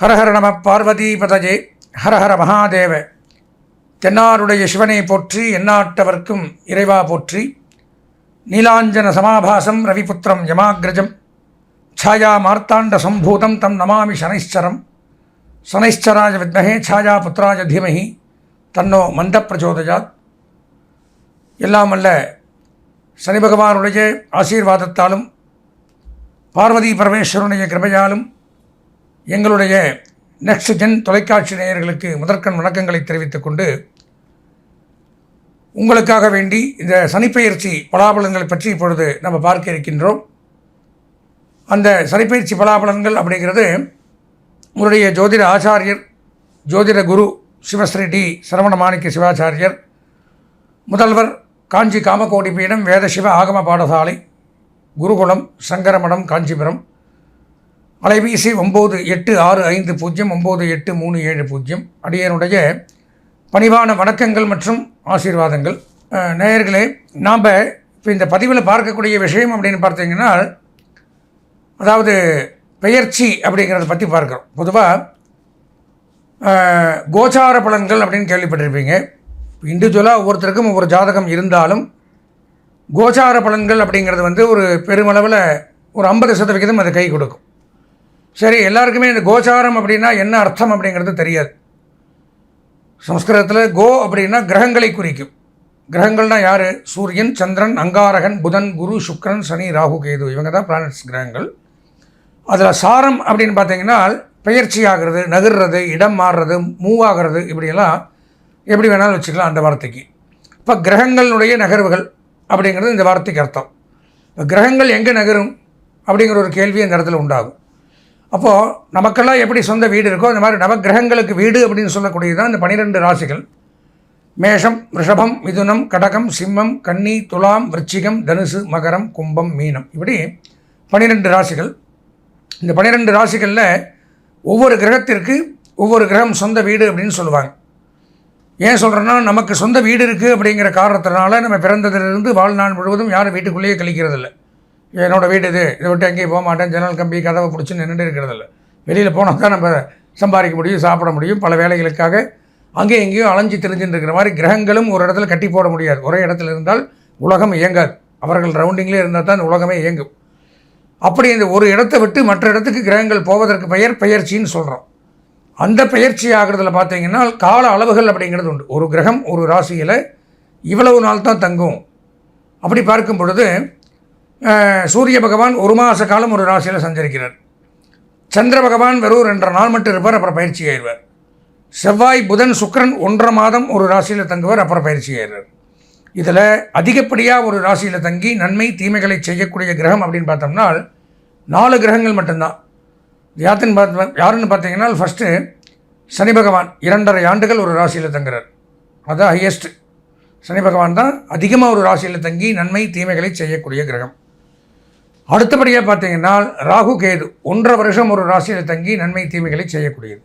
ஹரஹர நம பார்வதி பதஜே ஹரஹர மகாதேவ தென்னாருடைய சிவனை போற்றி எந்நாட்டவர்க்கும் இறைவா போற்றி நீலாஞ்சன சமாபாசம் ரவிபுத்திரம் யமாகிரஜம் ಛಾಯಾ ಮಾರ್ತಾಂಡ ಸಂಭೂತಂ ತಂ ನಮಾಮಿ ಶನೈಶ್ಚರಂ ಶನೈಶ್ಚರಾಯ ವಿದ್ಮಹೇ ಛಾಯಾ புத்திராய தீமஹி தன்னோ மந்த பிரச்சோதயாத் எல்லாம் அல்ல சனி பகவானுடைய ஆசீர்வாதத்தாலும் பார்வதி பரமேஸ்வரனுடைய கிருபையாலும் எங்களுடைய நெக்ஸ்ட் ஜென் தொலைக்காட்சி நேயர்களுக்கு முதற்கண் வணக்கங்களை தெரிவித்துக் கொண்டு உங்களுக்காக வேண்டி இந்த சனிப்பெயர்ச்சி பலாபலன்களை பற்றி இப்பொழுது நம்ம பார்க்க இருக்கின்றோம். அந்த சனிப்பெயர்ச்சி பலாபலன்கள் அப்படிங்கிறது உங்களுடைய ஜோதிட ஆச்சாரியர் ஜோதிட குரு சிவஸ்ரீ டி சரவண மாணிக்க சிவாச்சாரியர் முதல்வர் காஞ்சி காமகோடி பீடம் வேதசிவ ஆகம பாடசாலை குருகுலம் சங்கரமடம் காஞ்சிபுரம் அலைபேசி ஒம்பது எட்டு ஆறு ஐந்து பூஜ்ஜியம் ஒம்பது எட்டு மூணு ஏழு பூஜ்ஜியம். அடியனுடைய பணிவான வணக்கங்கள் மற்றும் ஆசீர்வாதங்கள். நேயர்களே நாம் இப்போ இந்த பதிவில் பார்க்கக்கூடிய விஷயம் அப்படின்னு பார்த்தீங்கன்னா அதாவது பெயர்ச்சி அப்படிங்கிறத பற்றி பார்க்குறோம். பொதுவாக கோச்சார பலன்கள் அப்படின்னு கேள்விப்பட்டிருப்பீங்க. இண்டிவிஜுவலாக ஒவ்வொருத்தருக்கும் ஒவ்வொரு ஜாதகம் இருந்தாலும் கோச்சார பலன்கள் அப்படிங்கிறது வந்து ஒரு பெருமளவில் ஒரு ஐம்பது சதவிகிதம் அது கை கொடுக்கும். சரி எல்லாருக்குமே இந்த கோச்சாரம் அப்படின்னா என்ன அர்த்தம் அப்படிங்கிறது தெரியாது. சம்ஸ்கிருதத்தில் கோ அப்படின்னா கிரகங்களை குறிக்கும். கிரகங்கள்னா யார்? சூரியன் சந்திரன் அங்காரகன் புதன் குரு சுக்ரன் சனி ராகு கேது. இவங்க தான் பிளானட்ஸ் கிரகங்கள். அதில் சாரம் அப்படின்னு பார்த்தீங்கன்னா பெயர்ச்சி ஆகிறது நகர்றது இடம் மாறுறது மூவ் ஆகிறது இப்படியெல்லாம் எப்படி வேணாலும் வச்சுக்கலாம் அந்த வார்த்தைக்கு. இப்போ கிரகங்களுடைய நகர்வுகள் அப்படிங்கிறது இந்த வார்த்தைக்கு அர்த்தம். இப்போ கிரகங்கள் எங்கே நகரும் அப்படிங்கிற ஒரு கேள்வி அந்த இடத்துல உண்டாகும். அப்போது நமக்கெல்லாம் எப்படி சொந்த வீடு இருக்கோ அந்த மாதிரி நவக்கிரகங்களுக்கு வீடு அப்படின்னு சொல்லக்கூடியது தான் இந்த பனிரெண்டு ராசிகள். மேஷம் ரிஷபம் மிதுனம் கடகம் சிம்மம் கன்னி துலாம் விருச்சிகம் தனுசு மகரம் கும்பம் மீனம். இப்படி பனிரெண்டு ராசிகள். இந்த பனிரெண்டு ராசிகளில் ஒவ்வொரு கிரகத்திற்கு ஒவ்வொரு கிரகம் சொந்த வீடு அப்படின்னு சொல்லுவாங்க. ஏன் சொல்கிறேன்னா நமக்கு சொந்த வீடு இருக்குது அப்படிங்கிற காரணத்தினால நம்ம பிறந்ததிலிருந்து வாழ்நாள் முழுவதும் யாரும் வீட்டுக்குள்ளேயே கழிக்கிறதில்ல. என்னோடய வீடு இது. இதை விட்டு எங்கேயும் போக மாட்டேன். ஜன்னல் கம்பி கதவை பிடிச்சி நின்றுட்டு இருக்கிறதில்ல. வெளியில் போனால் தான் நம்ம சம்பாதிக்க முடியும் சாப்பிட முடியும். பல வேலைகளுக்காக அங்கேயும் எங்கேயும் அலைஞ்சு தெரிஞ்சுட்டு இருக்கிற மாதிரி கிரகங்களும் ஒரு இடத்துல கட்டி போட முடியாது. ஒரே இடத்துல இருந்தால் உலகம் இயங்காது. அவர்கள் ரவுண்டிங்லேயே இருந்தால் தான் உலகமே இயங்கும். அப்படி இந்த ஒரு இடத்தை விட்டு மற்ற இடத்துக்கு கிரகங்கள் போவதற்கு பெயர் பெயர்ச்சின்னு சொல்கிறோம் அந்த பெயர்ச்சி ஆகிறதுல பார்த்தீங்கன்னா கால அளவுகள் அப்படிங்கிறது உண்டு. ஒரு கிரகம் ஒரு ராசியில் இவ்வளவு நாள் தான் தங்கும். அப்படி பார்க்கும் பொழுது சூரிய பகவான் ஒரு மாத காலம் ஒரு ராசியில் சஞ்சரிக்கிறார். சந்திர பகவான் வெறும் ரெண்டரை நாள் மட்டும் இருப்பார் அப்புறம் பயிற்சி ஆயிடுவார். செவ்வாய் புதன் சுக்கிரன் ஒன்றரை மாதம் ஒரு ராசியில் தங்குவார் அப்புறம் பயிற்சி ஆயிடுறார் இதில் அதிகப்படியாக ஒரு ராசியில் தங்கி நன்மை தீமைகளை செய்யக்கூடிய கிரகம் அப்படின்னு பார்த்தோம்னா நாலு கிரகங்கள் மட்டும்தான். யாத்தின் பார்த்து யாருன்னு பார்த்தீங்கன்னா ஃபஸ்ட்டு சனி பகவான் இரண்டரை ஆண்டுகள் ஒரு ராசியில் தங்குறார். அதுதான் ஹையஸ்ட் சனி பகவான் தான் அதிகமாக ஒரு ராசியில் தங்கி நன்மை தீமைகளை செய்யக்கூடிய கிரகம். அடுத்தபடியாக பார்த்தீங்கன்னா ராகு கேது ஒன்றரை வருஷம் ஒரு ராசியில் தங்கி நன்மை தீமைகளை செய்யக்கூடியது.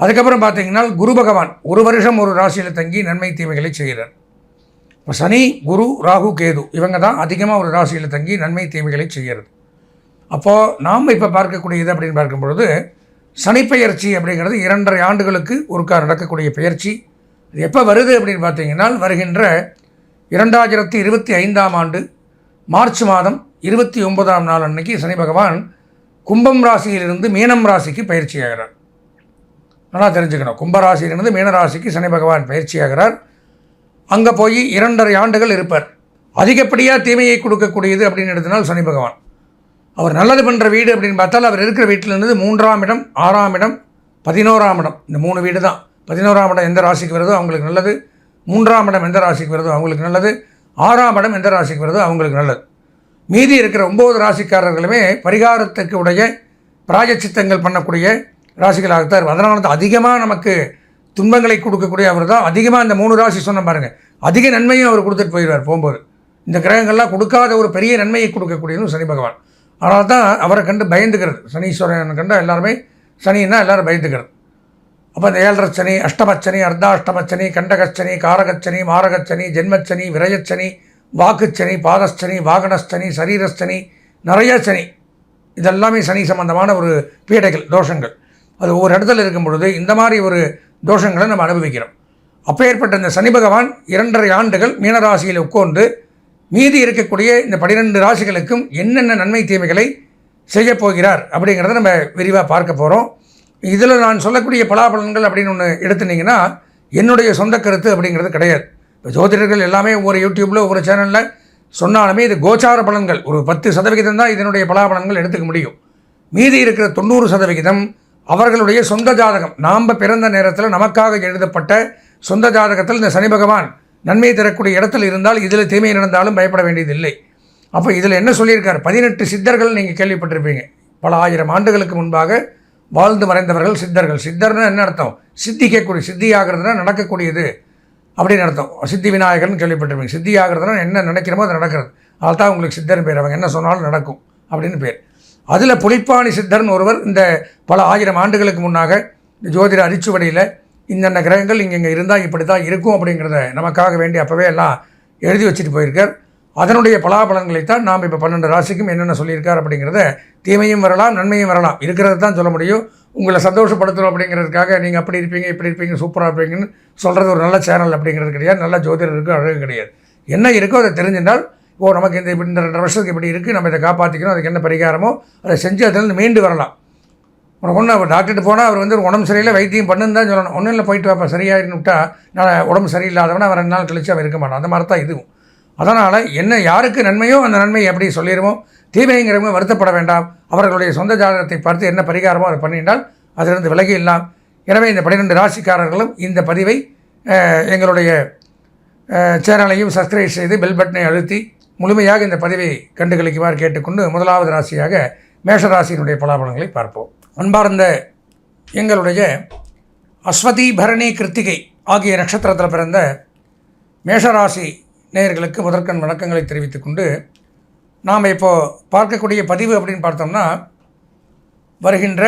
அதுக்கப்புறம் பார்த்தீங்கன்னா குரு பகவான் ஒரு வருஷம் ஒரு ராசியில் தங்கி நன்மை தீமைகளை செய்கிறார். இப்போ சனி குரு ராகு கேது இவங்க தான் அதிகமாக ஒரு ராசியில் தங்கி நன்மை தீமைகளை செய்கிறது. அப்போது நாம் இப்போ பார்க்கக்கூடியது அப்படின்னு பார்க்கும்பொழுது சனிப்பெயர்ச்சி அப்படிங்கிறது இரண்டரை ஆண்டுகளுக்கு ஒருக்கா நடக்கக்கூடிய பெயர்ச்சி. இது எப்போ வருது அப்படின்னு பார்த்தீங்கன்னா வருகின்ற இரண்டாயிரத்தி இருபத்தி ஐந்தாம் ஆண்டு மார்ச் மாதம் இருபத்தி ஒன்பதாம் நாள் அன்னைக்கு சனி பகவான் கும்பம் ராசியிலிருந்து மீனம் ராசிக்கு பயிற்சி ஆகிறார் நல்லா தெரிஞ்சுக்கணும். கும்பராசியிலிருந்து மீனராசிக்கு சனி பகவான் பயிற்சியாகிறார். அங்கே போய் இரண்டரை ஆண்டுகள் இருப்பார். அதிகப்படியாக தீமையை கொடுக்கக்கூடியது அப்படின்னு எடுத்தினால் சனி பகவான். அவர் நல்லது பண்ணுற வீடு அப்படின்னு பார்த்தால் அவர் இருக்கிற வீட்டில் இருந்து மூன்றாம் இடம் ஆறாம் இடம் பதினோராம் இடம். இந்த மூணு வீடு தான் பதினோராம் இடம் எந்த ராசிக்கு வருதோ அவங்களுக்கு நல்லது. மூன்றாம் இடம் எந்த ராசிக்கு வருதோ அவங்களுக்கு நல்லது. ஆறாம் இடம் எந்த ராசிக்கு வருதோ அவங்களுக்கு நல்லது. மீதி இருக்கிற ஒம்பது ராசிக்காரர்களுமே பரிகாரத்துக்கு உடைய பிராயச்சித்தங்கள் பண்ணக்கூடிய ராசிகளாகத்தான் அதனால தான் அதிகமாக நமக்கு துன்பங்களை கொடுக்கக்கூடிய அவர் தான். அதிகமாக இந்த மூணு ராசி சொன்ன பாருங்கள் அதிக நன்மையும் அவர் கொடுத்துட்டு போயிடுவார் போகும்போது. இந்த கிரகங்கள்லாம் கொடுக்காத ஒரு பெரிய நன்மையை கொடுக்கக்கூடியதும் சனி பகவான். அதனால தான் அவரை கண்டு பயந்துக்கிறது. சனீஸ்வரன் கண்டு எல்லாருமே சனின்னா எல்லாரும் பயந்துக்கிறது. அப்போ இந்த ஏழரை சனி அஷ்டமச்சனி அர்த்தாஷ்டமச்சனி கண்டகச்சனி காரகச்சனி மாரகச்சனி ஜென்மச்சனி விரயச்சனி வாக்குச்சனி பாதஸ்தனி வாகனஸ்தனி சரீரஸ்தனி நிறைய சனி. இதெல்லாமே சனி சம்பந்தமான ஒரு பீடைகள் தோஷங்கள். அது ஒவ்வொரு இடத்துல இருக்கும் பொழுது இந்த மாதிரி ஒரு தோஷங்களை நம்ம அனுபவிக்கிறோம். அப்பேற்பட்ட இந்த சனி பகவான் இரண்டரை ஆண்டுகள் மீனராசியில் உட்கார்ந்து மீதி இருக்கக்கூடிய இந்த பன்னிரெண்டு ராசிகளுக்கும் என்னென்ன நன்மை தீமைகளை செய்யப் போகிறார் அப்படிங்கிறத நம்ம விரிவாக பார்க்க போகிறோம் இதில் நான் சொல்லக்கூடிய பலாபலன்கள் அப்படின்னு ஒன்று எடுத்துனீங்கன்னா என்னுடைய சொந்த கருத்து அப்படிங்கிறது கிடையாது. இப்போ ஜோதிடர்கள் எல்லாமே ஒவ்வொரு யூடியூப்பில் ஒவ்வொரு சேனலில் சொன்னாலுமே இது கோச்சார பலன்கள். ஒரு பத்து சதவிகிதம் தான் இதனுடைய பலாபலன்கள் எடுத்துக்க முடியும். மீதி இருக்கிற தொண்ணூறு சதவிகிதம் அவர்களுடைய சொந்த ஜாதகம். நாம் பிறந்த நேரத்தில் நமக்காக எழுதப்பட்ட சொந்த ஜாதகத்தில் இந்த சனி பகவான் நன்மை தரக்கூடிய இடத்துல இருந்தால் இதில் தீமை நடந்தாலும் பயப்பட வேண்டியதில்லை. அப்போ இதில் என்ன சொல்லியிருக்கார்? பதினெட்டு சித்தர்கள் நீங்கள் கேள்விப்பட்டிருப்பீங்க. பல ஆயிரம் ஆண்டுகளுக்கு முன்பாக வாழ்ந்து மறைந்தவர்கள் சித்தர்கள். சித்தர்னு என்ன அர்த்தம்? சித்திக்கக்கூடிய சித்தி ஆகிறதுனா நடக்கக்கூடியது. அப்படின்னு அர்த்தம். சித்தி விநாயகர்னு கேள்விப்பட்டிருப்பீங்க. சித்தி ஆகிறதுனா என்ன நினைக்கிறமோ அது நடக்கிறது. அதான் உங்களுக்கு சித்தர்னு பேர். அவங்க என்ன சொன்னாலும் நடக்கும் அப்படின்னு பேர். அதில் புலிப்பாணி சித்தர்னு ஒருவர் இந்த பல ஆயிரம் ஆண்டுகளுக்கு முன்னாக இந்த ஜோதிட அரிச்சுவடையில் இந்தந்த கிரகங்கள் இங்கே இங்கே இருந்தால் இப்படி தான் இருக்கும் அப்படிங்கிறத நமக்காக வேண்டி அப்போவே எல்லாம் எழுதி வச்சுட்டு போயிருக்கார். அதனுடைய பலாபலன்களைத்தான் நாம் இப்போ பன்னெண்டு ராசிக்கும் என்னென்ன சொல்லியிருக்கார் அப்படிங்கிறத தீமையும் வரலாம் நன்மையும் வரலாம். இருக்கிறது தான் சொல்ல முடியும். உங்களை சந்தோஷப்படுத்தணும் அப்படிங்கிறதுக்காக நீங்கள் அப்படி இருப்பீங்க இப்படி இருப்பீங்க சூப்பராக இருப்பீங்கன்னு சொல்கிறது ஒரு நல்ல சேனல் அப்படிங்கிறது கிடையாது. நல்ல ஜோதிடருக்கு அழகு கிடையாது. என்ன இருக்கோ அதை தெரிஞ்சிருந்தால் ஓ நமக்கு இந்த இப்படி இந்த ரெண்டு வருஷத்துக்கு இப்படி இருக்குது நம்ம இதை காப்பாற்றிக்கணும் அதுக்கு என்ன பரிகாரமோ அதை செஞ்சு அதிலிருந்து மீண்டு வரலாம். உனக்கு ஒன்று அவர் டாக்டர்கிட்ட போனால் அவர் வந்து உடம்பு சரியில்லை வைத்தியம் பண்ணுன்னு தான் சொல்லணும். ஒன்றும் இல்லை போயிட்டு வாப்பா சரியாயின்னு விட்டா நான் உடம்பு சரியில்லாதவனா அவன் ரெண்டு நாள் கழிச்சு அவன் இருக்க மாட்டான். அந்த மாதிரி தான் இதுவும். அதனால் என்ன யாருக்கு நன்மையோ அந்த நன்மையை எப்படி சொல்லிடுவோம் தீமைங்கிறவங்க வருத்தப்பட வேண்டாம். அவர்களுடைய சொந்த ஜாதகத்தை பார்த்து என்ன பரிகாரமோ அதை பண்ணிட்டால் அதிலிருந்து விலகி இல்லாம். எனவே இந்த பன்னிரெண்டு ராசிக்காரர்களும் இந்த பதிவை எங்களுடைய சேனலையும் சப்ஸ்கிரைப் செய்து பெல் பட்டனை அழுத்தி முழுமையாக இந்த பதிவை கண்டுகளிக்குமாறு கேட்டுக்கொண்டு முதலாவது ராசியாக மேஷ ராசியினுடைய பலாபலங்களை பார்ப்போம். அன்பார்ந்த எங்களுடைய அஸ்வதி பரணி கிருத்திகை ஆகிய நட்சத்திரத்தில் பிறந்த மேஷராசி நேயர்களுக்கு முதற்கண் வணக்கங்களை தெரிவித்துக் கொண்டு நாம் இப்போது பார்க்கக்கூடிய பதிவு அப்படின்னு பார்த்தோம்னா வருகின்ற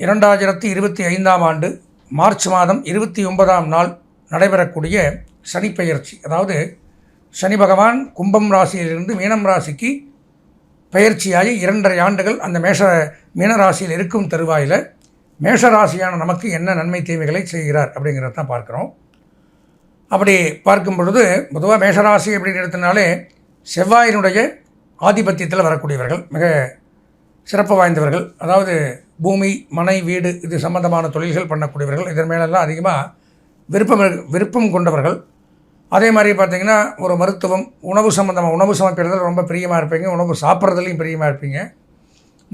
இரண்டாயிரத்தி இருபத்தி ஐந்தாம் ஆண்டு மார்ச் மாதம் இருபத்தி ஒன்பதாம் நாள் நடைபெறக்கூடிய சனிப்பெயர்ச்சி. அதாவது சனி பகவான் கும்பம் ராசியிலிருந்து மீனம் ராசிக்கு பயிற்சியாகி இரண்டரை ஆண்டுகள் அந்த மேஷ மீனராசியில் இருக்கும் தருவாயில் மேஷராசியான நமக்கு என்ன நன்மை தீமைகளை செய்கிறார் அப்படிங்கிறத தான் பார்க்குறோம். அப்படி பார்க்கும் பொழுது பொதுவாக மேஷராசி அப்படின்னு எடுத்தனாலே செவ்வாயினுடைய ஆதிபத்தியத்தில் வரக்கூடியவர்கள் மிக சிறப்பு வாய்ந்தவர்கள். அதாவது பூமி மனை வீடு இது சம்பந்தமான தொழில்கள் பண்ணக்கூடியவர்கள். இதன் மேலெல்லாம் அதிகமாக விருப்பம் விருப்பம் கொண்டவர்கள். அதே மாதிரி பார்த்திங்கன்னா ஒரு மருத்துவம் உணவு சம்மந்தமாக உணவு சமைக்கிறதுல ரொம்ப பிரியமாக இருப்பீங்க. உணவு சாப்பிட்றதுலையும் பிரியமாக இருப்பீங்க.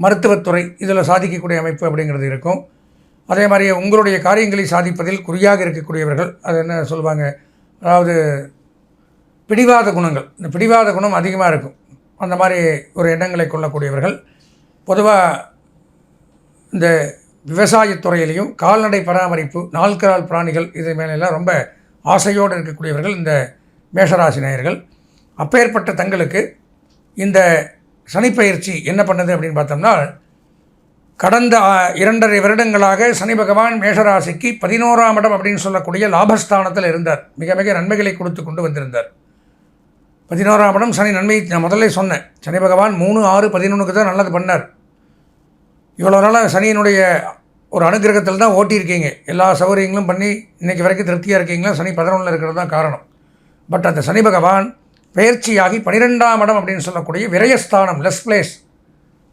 மருத்துவத்துறை இதில் சாதிக்கக்கூடிய அமைப்பு அப்படிங்கிறது இருக்கும். அதே மாதிரி உங்களுடைய காரியங்களை சாதிப்பதில் குறியாக இருக்கக்கூடியவர்கள் அது என்ன சொல்லுவாங்க அதாவது பிடிவாத குணங்கள் இந்த பிடிவாத குணம் அதிகமாக இருக்கும். அந்த மாதிரி ஒரு எண்ணங்களை கொள்ளக்கூடியவர்கள். பொதுவாக இந்த விவசாயத்துறையிலையும் கால்நடை பராமரிப்பு நாள்கால் பிராணிகள் இது மேலெல்லாம் ரொம்ப ஆசையோடு இருக்கக்கூடியவர்கள் இந்த மேஷராசி நேயர்கள். அப்பேற்பட்ட தங்களுக்கு இந்த சனிப்பயிற்சி என்ன பண்ணுது அப்படின்னு பார்த்தோம்னா கடந்த இரண்டரை வருடங்களாக சனி பகவான் மேஷராசிக்கு பதினோராம் இடம் அப்படின்னு சொல்லக்கூடிய லாபஸ்தானத்தில் இருந்தார். மிக மிக நன்மைகளை கொடுத்து கொண்டு வந்திருந்தார். பதினோராம் இடம் சனி நன்மை நான் முதல்ல சொன்னேன். சனி பகவான் மூணு ஆறு பதினொன்றுக்கு தான் நல்லது பண்ணார். இவ்வளோ நாளாக சனியினுடைய ஒரு அனுகிரகத்தில் தான் ஓட்டியிருக்கீங்க. எல்லா சௌகரியங்களும் பண்ணி இன்றைக்கி வரைக்கும் திருப்தியாக இருக்கீங்களா? சனி பதினொன்றில் இருக்கிறது தான் காரணம். பட் அந்த சனி பகவான் பெயர்ச்சியாகி பனிரெண்டாம் இடம் அப்படின்னு சொல்லக்கூடிய விரயஸ்தானம் லெஸ் பிளேஸ்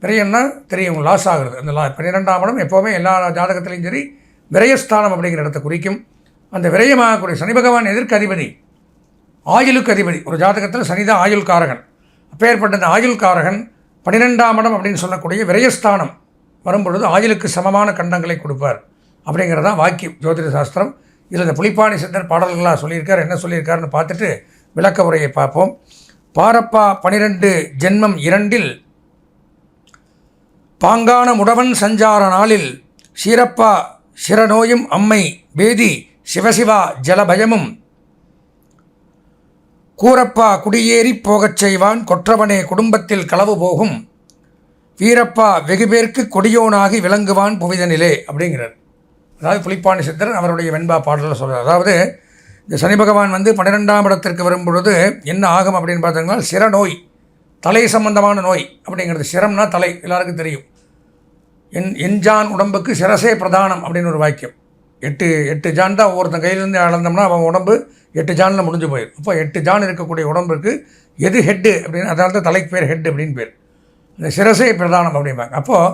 விரயம்னா தெரியும் லாஸ் ஆகுறது. அந்த லா பன்னிரெண்டாம் இடம் எப்போவுமே எல்லா ஜாதகத்திலையும் சரி விரயஸ்தானம் அப்படிங்கிற இடத்தை குறிக்கும். அந்த விரயமாகக்கூடிய சனி பகவான் எதிர்க்கு அதிபதி? ஆயுளுக்கு அதிபதி. ஒரு ஜாதகத்தில் சனிதான் ஆயுள்காரகன். அப்பேற்பட்ட இந்த ஆயுள்காரகன் பன்னிரெண்டாம் இடம் அப்படின்னு சொல்லக்கூடிய விரயஸ்தானம் வரும்பொழுது ஆயுளுக்கு சமமான கண்டங்களை கொடுப்பார். அப்படிங்கிறதான் வாக்கியம் ஜோதிட சாஸ்திரம். இதில் இந்த புலிப்பாணி சித்தர் பாடல்களாக சொல்லியிருக்கார். என்ன சொல்லியிருக்காருன்னு பார்த்துட்டு விளக்க உரையை பார்ப்போம். பாரப்பா பனிரெண்டு ஜென்மம் இரண்டில் பாங்கான முடவன் சஞ்சார நாளில் சீரப்பா சிரநோயும் அம்மை பேதி சிவசிவா ஜலபயமும். கூரப்பா குடியேறிப் போகச் செய்வான் கொற்றவனே குடும்பத்தில் களவு போகும். வீரப்பா வெகுபேர்க்கு கொடியோனாகி விளங்குவான் புவிதனிலே அப்படிங்கிறார். அதாவது புலிப்பாணி சித்தர் அவருடைய வெண்பா பாடலில் சொல்கிறார் அதாவது இந்த சனி பகவான் வந்து பன்னிரெண்டாம் இடத்திற்கு வரும்பொழுது என்ன ஆகும் அப்படின்னு பார்த்தீங்கன்னா சிரநோய் தலை சம்பந்தமான நோய் அப்படிங்கிறது சிரம்னா தலை எல்லாருக்கும் தெரியும். என் என்ஜான் உடம்புக்கு சிரசே பிரதானம் அப்படின்னு ஒரு வாக்கியம். எட்டு எட்டு ஜான் தான் ஒவ்வொருத்தன் கையிலேருந்து அளந்தோம்னா அவன் உடம்பு எட்டு ஜானில் முடிஞ்சு போயிடும். அப்போ எட்டு ஜான் இருக்கக்கூடிய உடம்புக்கு எது ஹெட்டு அப்படின்னு அதனால தான் தலைக்கு பேர் ஹெட் அப்படின்னு பேர். இந்த சிரசே பிரதானம் அப்படிம்பாங்க. அப்போது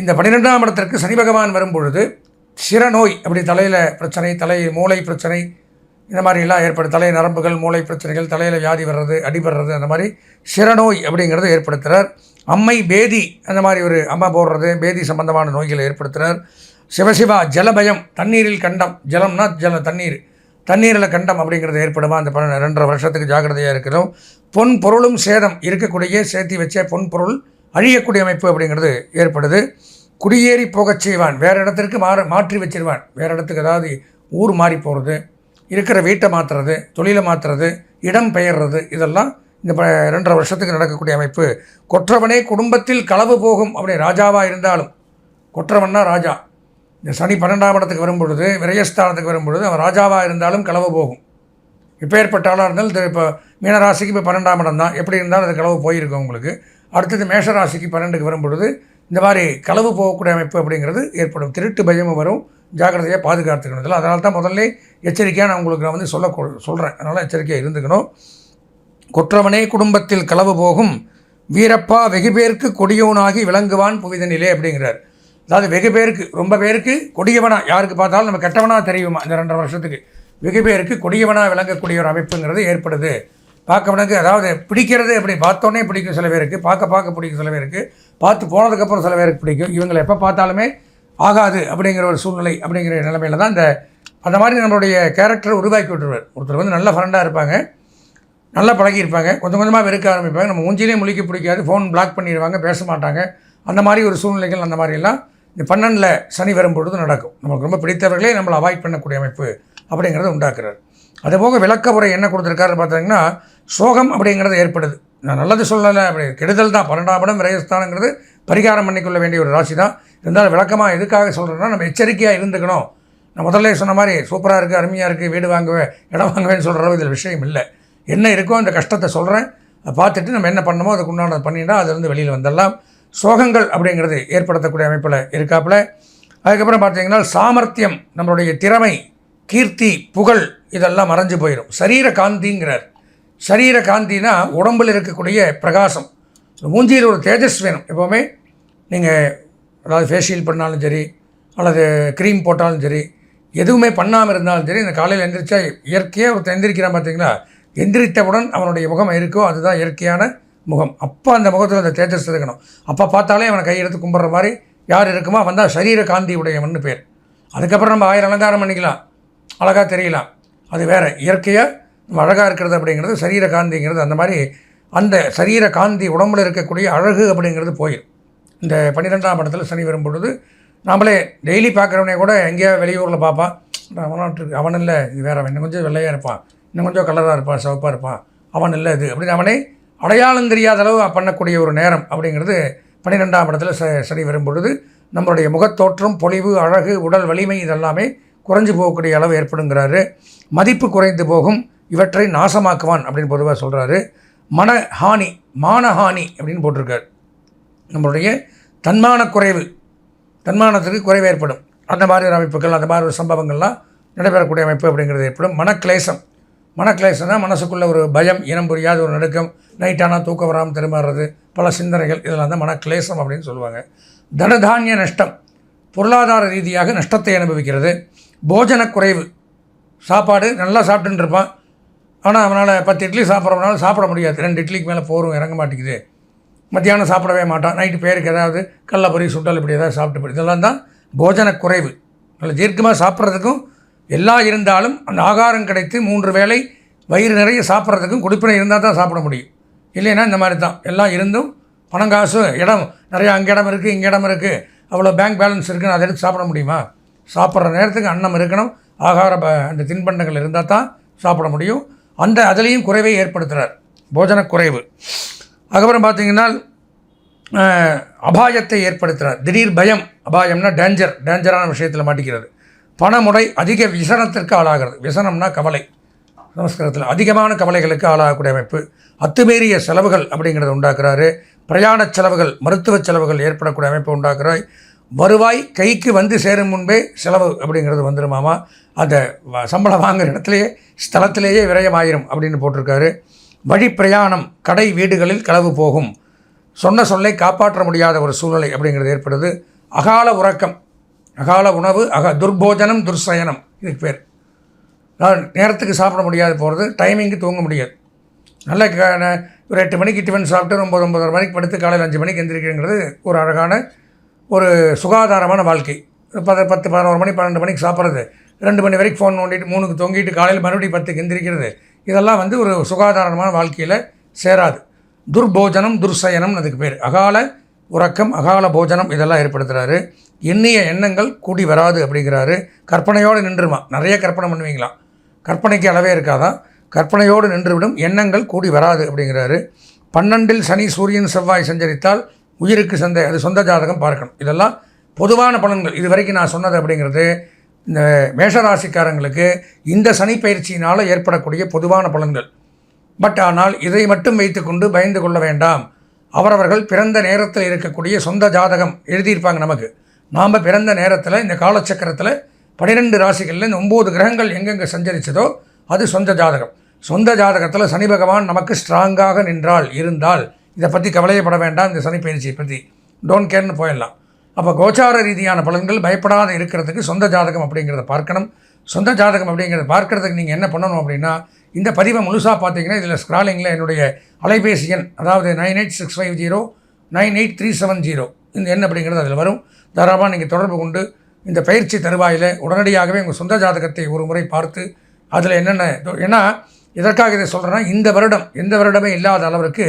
இந்த பன்னிரெண்டாம் இடத்திற்கு சனி பகவான் வரும்பொழுது சிரநோய் அப்படி தலையில் பிரச்சனை தலை மூளை பிரச்சனை இந்த மாதிரிலாம் ஏற்படும். தலை நரம்புகள் மூளை பிரச்சனைகள் தலையில் வியாதி வர்றது அடிபடுறது அந்த மாதிரி சிறநோய் அப்படிங்கிறத ஏற்படுத்துகிறார் அம்மை பேதி அந்த மாதிரி ஒரு அம்மா போடுறது பேதி சம்பந்தமான நோய்களை ஏற்படுத்துகிறார் சிவசிவா ஜலபயம் தண்ணீரில் கண்டம். ஜலம்னா ஜல தண்ணீர். தண்ணீரில் கண்டம் அப்படிங்கிறது ஏற்படுமா? அந்த பன்ன ரெண்டரை வருஷத்துக்கு ஜாக்கிரதையாக இருக்கிறோம் பொன் பொருளும் சேதம். இருக்கக்கூடிய சேர்த்தி வச்ச பொன் பொருள் அழியக்கூடிய அமைப்பு அப்படிங்கிறது ஏற்படுது. குடியேறி போகச் செய்வான். வேறு இடத்திற்கு மாற மாற்றி வச்சிருவான். வேறு இடத்துக்கு அதாவது ஊர் மாறி போகிறது இருக்கிற வீட்டை மாற்றுறது தொழிலை மாற்றுறது இடம் பெயர்றது இதெல்லாம் இந்த ப ரெண்டரை வருஷத்துக்கு நடக்கக்கூடிய அமைப்பு. கொற்றவனே குடும்பத்தில் களவு போகும் அப்படி ராஜாவாக இருந்தாலும் கொற்றவன்னா ராஜா. இந்த சனி பன்னெண்டாம் இடத்துக்கு வரும்பொழுது விரயஸ்தானத்துக்கு வரும்பொழுது அவன் ராஜாவாக இருந்தாலும் களவு போகும். இப்போ ஏற்பட்டாளாக இருந்தாலும் இப்போ மீனராசிக்கு இப்போ பன்னெண்டாம் இடம் தான். எப்படி இருந்தாலும் அது களவு போயிருக்கும் உங்களுக்கு. அடுத்தது மேஷராசிக்கு பன்னெண்டுக்கு வரும்பொழுது இந்த மாதிரி களவு போகக்கூடிய அமைப்பு அப்படிங்கிறது ஏற்படும். திருட்டு பயமும் வரும். ஜாக்கிரதையாக பாதுகாத்துக்கணும் இல்லை அதனால தான் முதல்ல எச்சரிக்கையாக நான் உங்களுக்கு நான் வந்து சொல்ல சொல்கிறேன் அதனால் எச்சரிக்கையாக இருந்துக்கணும். குற்றவனே குடும்பத்தில் களவு போகும். வீரப்பா வெகு பேருக்கு கொடியவனாகி விளங்குவான் புவிதனிலே அப்படிங்கிறார். அதாவது வெகு பேருக்கு ரொம்ப பேருக்கு கொடியவனா யாருக்கு பார்த்தாலும் நம்ம கெட்டவனா தெரியுமா இந்த ரெண்டரை வருஷத்துக்கு? வெகு பேருக்கு கொடியவனா விளங்கக்கூடிய ஒரு அமைப்புங்கிறது ஏற்படுது. பார்க்கவனுக்கு அதாவது பிடிக்கிறது அப்படி பார்த்தோன்னே பிடிக்கும் சில பேருக்கு பார்க்க பார்க்க பிடிக்கும் சில பேருக்கு பார்த்து போனதுக்கப்புறம் சில பேருக்கு பிடிக்கும். இவங்களை எப்போ பார்த்தாலுமே ஆகாது அப்படிங்கிற ஒரு சூழ்நிலை அப்படிங்கிற நிலைமையில தான் இந்த அந்த மாதிரி நம்மளுடைய கேரக்டரை உருவாக்கி விட்டுருவார். ஒருத்தர் வந்து நல்ல ஃப்ரெண்டாக இருப்பாங்க. நல்லா பழகியிருப்பாங்க. கொஞ்சம் கொஞ்சமாக வெறுக்க ஆரம்பிப்பாங்க. நம்ம மூஞ்சிலே முழிக்க பிடிக்காது. ஃபோன் பிளாக் பண்ணிடுவாங்க. பேச மாட்டாங்க. அந்த மாதிரி ஒரு சூழ்நிலைகள் அந்த மாதிரிலாம் இந்த பன்னெண்டில் சனி வரும்பொழுது நடக்கும். நமக்கு ரொம்ப பிடித்தவர்களே நம்மளை அவாய்ட் பண்ணக்கூடிய அமைப்பு அப்படிங்கிறத உண்டாக்குறார். அதுபோக விளக்க உரை என்ன கொடுத்துருக்காருன்னு பார்த்தீங்கன்னா சோகம் அப்படிங்கிறது ஏற்படுது. நான் நல்லது சொல்லலை. அப்படி கெடுதல் தான். பன்னெண்டாம் இடம் விரயஸ்தானங்கிறது பரிகாரம் பண்ணிக்கொள்ள வேண்டிய ஒரு ராசி தான் இருந்தாலும் விளக்கமாக எதுக்காக சொல்கிறேன்னா நம்ம எச்சரிக்கையாக இருந்துக்கணும். நான் முதல்ல சொன்ன மாதிரி சூப்பராக இருக்குது அருமையாக இருக்குது வீடு வாங்குவேன் இடம் வாங்குவேன்னு சொல்கிற இதில் விஷயம் இல்லை. என்ன இருக்கோ அந்த கஷ்டத்தை சொல்கிறேன் அதை பார்த்துட்டு நம்ம என்ன பண்ணமோ அதுக்கு உண்டானதை பண்ணிட்டா அதுலேருந்து வெளியில் வந்துடலாம். சோகங்கள் அப்படிங்கிறது ஏற்படுத்தக்கூடிய அமைப்பில் இருக்காப்புல. அதுக்கப்புறம் பார்த்தீங்கன்னா சாமர்த்தியம் நம்மளுடைய திறமை கீர்த்தி புகழ் இதெல்லாம் மறைஞ்சு போயிடும் சரீர காந்திங்கிறார். சரீர காந்தினா உடம்பில் இருக்கக்கூடிய பிரகாசம். மூஞ்சியில் ஒரு தேஜஸ் வேணும் எப்போவுமே. நீங்கள் அதாவது ஃபேஷியல் பண்ணாலும் சரி அல்லது க்ரீம் போட்டாலும் சரி எதுவுமே பண்ணாமல் இருந்தாலும் சரி இந்த காலையில் எந்திரிச்சா இயற்கையாக ஒருத்தர் எந்திரிக்கிறான் பார்த்தீங்களா எந்திரித்தவுடன் அவனுடைய முகம் இருக்கோ அதுதான் இயற்கையான முகம். அப்போ அந்த முகத்தில் அந்த தேஜஸ் இருக்கணும். அப்போ பார்த்தாலே அவனை கையெடுத்து கும்பிட்ற மாதிரி யார் இருக்குமோ வந்தால் சரீர காந்தி உடையவன்னு பேர். அதுக்கப்புறம் நம்ம ஆயிரம் அலங்காரம் பண்ணிக்கலாம். அழகாக தெரியலாம். அது வேறு. இயற்கையாக நம்ம அழகாக இருக்கிறது அப்படிங்கிறது சரீர காந்திங்கிறது அந்த மாதிரி அந்த சரீர காந்தி உடம்புல இருக்கக்கூடிய அழகு அப்படிங்கிறது போயிடும் இந்த பன்னிரெண்டாம் படத்தில் சனி வரும்பொழுது நாமளே டெய்லி பார்க்குறவனே கூட எங்கேயோ வெளியூரில் பார்ப்பான் அவனாட்டு அவன் இல்லை இது வேறு அவன் இன்னும் கொஞ்சம் வெள்ளையாக இருப்பான் இன்னும் கொஞ்சம் கலராக இருப்பான் சிவப்பாக இருப்பான் அவன் இல்லை இது அப்படின்னு அவனை அடையாளம் தெரியாத அளவு பண்ணக்கூடிய ஒரு நேரம் அப்படிங்கிறது பன்னிரெண்டாம் இடத்துல ச சனி வரும்பொழுது நம்மளுடைய முகத்தோற்றம் பொலிவு அழகு உடல் வலிமை இதெல்லாமே குறைஞ்சு போகக்கூடிய அளவு ஏற்படுங்கிறாரு. மதிப்பு குறைந்து போகும் இவற்றை நாசமாக்குவான் அப்படின்னு பொதுவாக சொல்கிறாரு மனஹானி மானஹானி அப்படின்னு போட்டிருக்கார். நம்மளுடைய தன்மான குறைவு தன்மானத்துக்கு குறைவு ஏற்படும். அந்த மாதிரி ஒரு அமைப்புகள் அந்த மாதிரி ஒரு சம்பவங்கள்லாம் நடைபெறக்கூடிய அமைப்பு அப்படிங்கிறது ஏற்படும். மனக்லேசம். மனக்லேசம்னா மனசுக்குள்ள ஒரு பயம் இனம் புரியாத ஒரு நடுக்கம் நைட்டானால் தூக்கம் வராமல் திருமாறுறது பல சிந்தனைகள் இதெல்லாம் தான் மனக்லேசம் அப்படின்னு சொல்லுவாங்க. தனதானிய நஷ்டம் பொருளாதார ரீதியாக நஷ்டத்தை அனுபவிக்கிறது. போஜன குறைவு. சாப்பாடு நல்லா சாப்பிட்டுன்னு இருப்பான். ஆனால் அவனால் பத்து இட்லி சாப்பிட்றவனால சாப்பிட முடியாது. ரெண்டு இட்லிக்கு மேலே போரும் இறங்க மாட்டேங்குது. மத்தியானம் சாப்பிடவே மாட்டான். நைட்டு பேருக்கு ஏதாவது கடலப்பொரி சுண்டல் இப்படி ஏதாவது சாப்பிட்டு போய் இதெல்லாம் தான் போஜன குறைவு. நல்ல தீர்க்கமாக சாப்பிட்றதுக்கும் எல்லாம் இருந்தாலும் அந்த ஆகாரம் கிடைத்து மூன்று வேளை வயிறு நிறைய சாப்பிட்றதுக்கும் குடிப்பினை இருந்தால் தான் சாப்பிட முடியும். இல்லைன்னா இந்த மாதிரி தான். எல்லாம் இருந்தும் பணம் காசு இடம். நிறையா அங்கே இடம் இருக்குது இங்கே இடம் இருக்குது அவ்வளோ பேங்க் பேலன்ஸ் இருக்குன்னு அதை எடுத்து சாப்பிட முடியுமா? சாப்பிட்ற நேரத்துக்கு அன்னம் இருக்கணும். ஆகார ப அந்த தின்பண்டங்கள் இருந்தால் தான் சாப்பிட முடியும். அந்த அதுலேயும் குறைவை ஏற்படுத்துகிறார் போஜன குறைவு. அதுக்கப்புறம் பார்த்தீங்கன்னா அபாயத்தை ஏற்படுத்துகிறார் திடீர் பயம். அபாயம்னா டேஞ்சர் டேஞ்சரான விஷயத்தில் மாட்டிக்கிறது. பணமுறை அதிக விசனத்திற்கு ஆளாகிறது. விசனம்னா கவலை. நமஸ்காரத்தில் அதிகமான கவலைகளுக்கு ஆளாகக்கூடிய அமைப்பு. அத்துமீறிய செலவுகள் அப்படிங்கிறத உண்டாக்குறாரு. பிரயாண செலவுகள் மருத்துவ செலவுகள் ஏற்படக்கூடிய அமைப்பு உண்டாக்குறாய். வருவாய் கைக்கு வந்து சேரும் முன்பே செலவு அப்படிங்கிறது வந்துருமாமா? அந்த வ- சம்பளம் வாங்குகிற இடத்துலையே ஸ்தலத்திலேயே விரயமாயிரும் அப்படின்னு போட்டிருக்காரு. வழி பிரயாணம் கடை வீடுகளில் களவு போகும். சொன்ன சொல்லை காப்பாற்ற முடியாத ஒரு சூழ்நிலை அப்படிங்கிறது ஏற்படுது. அகால உறக்கம் அகால உணவு அக துர்போஜனம் துர்சயனம் இதுக்கு பேர். நான் நேரத்துக்கு சாப்பிட முடியாது போகிறது டைமிங்க்கு தூங்க முடியாது. நல்ல ஒரு எட்டு மணிக்கு டிஃபன் சாப்பிட்டு ஒம்பது ஒம்பதரை மணிக்கு படுத்து காலையில் அஞ்சு மணிக்கு எந்திரிக்கிறங்கிறது ஒரு அழகான ஒரு சுகாதாரமான வாழ்க்கை. பத்து பத்து பதினோரு மணி பன்னெண்டு மணிக்கு சாப்பிட்றது. ரெண்டு மணி வரைக்கும் ஃபோன் நோண்டிட்டு மூணுக்கு தொங்கிட்டு காலையில் மறுபடியும் பத்துக்கு எந்திரிக்கிறது. இதெல்லாம் வந்து ஒரு சுகாதாரமான வாழ்க்கையில் சேராது. துர்போஜனம் துர்சயனம் அதுக்கு பேர். அகால உறக்கம் அகால போஜனம் இதெல்லாம் ஏற்படுத்துகிறாரு எண்ணிய எண்ணங்கள் கூடி வராது அப்படிங்கிறாரு. கற்பனையோடு நின்றுமா? நிறைய கற்பனை பண்ணுவீங்களாம் கற்பனைக்கு அளவே இருக்காதான் கற்பனையோடு நின்றுவிடும் எண்ணங்கள் கூடி வராது அப்படிங்கிறாரு. பன்னெண்டில் சனி சூரியன் செவ்வாய் சஞ்சரித்தால் உயிருக்கு சந்தை அது சொந்த ஜாதகம் பார்க்கணும். இதெல்லாம் பொதுவான பலன்கள். இது வரைக்கும் நான் சொன்னது அப்படிங்கிறது இந்த மேஷராசிக்காரங்களுக்கு இந்த சனி பயிற்சியினால் ஏற்படக்கூடிய பொதுவான பலன்கள். பட் ஆனால் இதை மட்டும் வைத்துக்கொண்டு பயந்து கொள்ள வேண்டாம். அவரவர்கள் பிறந்த நேரத்தில் இருக்கக்கூடிய சொந்த ஜாதகம் எழுதியிருப்பாங்க நமக்கு. நாம் பிறந்த நேரத்தில் இந்த காலச்சக்கரத்தில் பன்னிரெண்டு ராசிகளில் இந்த ஒம்பது கிரகங்கள் எங்கெங்கே சஞ்சரித்ததோ அது சொந்த ஜாதகம். சொந்த ஜாதகத்தில் சனி பகவான் நமக்கு ஸ்ட்ராங்காக நின்றால் இருந்தால் இதை பற்றி கவலையப்பட வேண்டாம். இந்த சனி பயிற்சியை பற்றி டோன்ட் கேர்னு போயிடலாம். அப்போ கோச்சார ரீதியான பலன்கள் பயப்படாத இருக்கிறதுக்கு சொந்த ஜாதகம் அப்படிங்கிறத பார்க்கணும். சொந்த ஜாதகம் அப்படிங்கிறத பார்க்கறதுக்கு நீங்கள் என்ன பண்ணணும் அப்படின்னா இந்த பதிவை முழுசாக பார்த்தீங்கன்னா இதில் ஸ்க்ராலிங்கில் என்னுடைய அலைபேசி எண் அதாவது nine eight six five zero nine eight three seven zero இந்த எண் அப்படிங்கிறது அதில் வரும். தாராளமாக நீங்கள் தொடர்பு கொண்டு இந்த பயிற்சி தருவாயில் உடனடியாகவே உங்கள் சொந்த ஜாதகத்தை ஒரு முறை பார்த்து அதில் என்னென்ன ஏன்னா எதற்காக இதை சொல்கிறேன்னா இந்த வருடம் எந்த வருடமே இல்லாத அளவிற்கு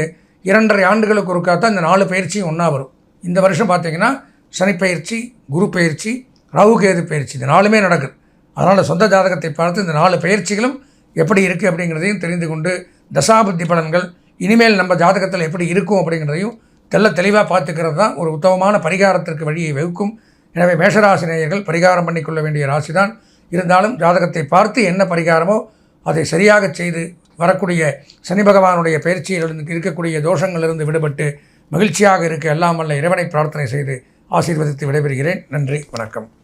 இரண்டரை ஆண்டுகளுக்கு ஒருக்கா தான் இந்த நாலு பயிற்சியும் ஒன்றா வரும். இந்த வருஷம் பார்த்தீங்கன்னா சனி பயிற்சி குரு பயிற்சி ராகு கேது பயிற்சி இந்த நாலுமே நடக்குது. அதனால் சொந்த ஜாதகத்தை பார்த்து இந்த நாலு பயிற்சிகளும் எப்படி இருக்குது அப்படிங்கிறதையும் தெரிந்து கொண்டு தசாபுத்தி பலன்கள் இனிமேல் நம்ம ஜாதகத்தில் எப்படி இருக்கும் அப்படிங்கிறதையும் தெள்ள தெளிவாக பார்த்துக்கிறது தான் ஒரு உத்தமமான பரிகாரத்திற்கு வழியை வகுக்கும். எனவே மேஷராசி நேயர்கள் பரிகாரம் பண்ணிக்கொள்ள வேண்டிய ராசி தான் இருந்தாலும் ஜாதகத்தை பார்த்து என்ன பரிகாரமோ அதை சரியாக செய்து வரக்கூடிய சனி பகவானுடைய பயிற்சியிலிருந்து இருக்கக்கூடிய தோஷங்களிலிருந்து விடுபட்டு மகிழ்ச்சியாக இருக்க எல்லாம் வல்ல இறைவனை பிரார்த்தனை செய்து ஆசீர்வதித்து விடைபெறுகிறேன். நன்றி வணக்கம்.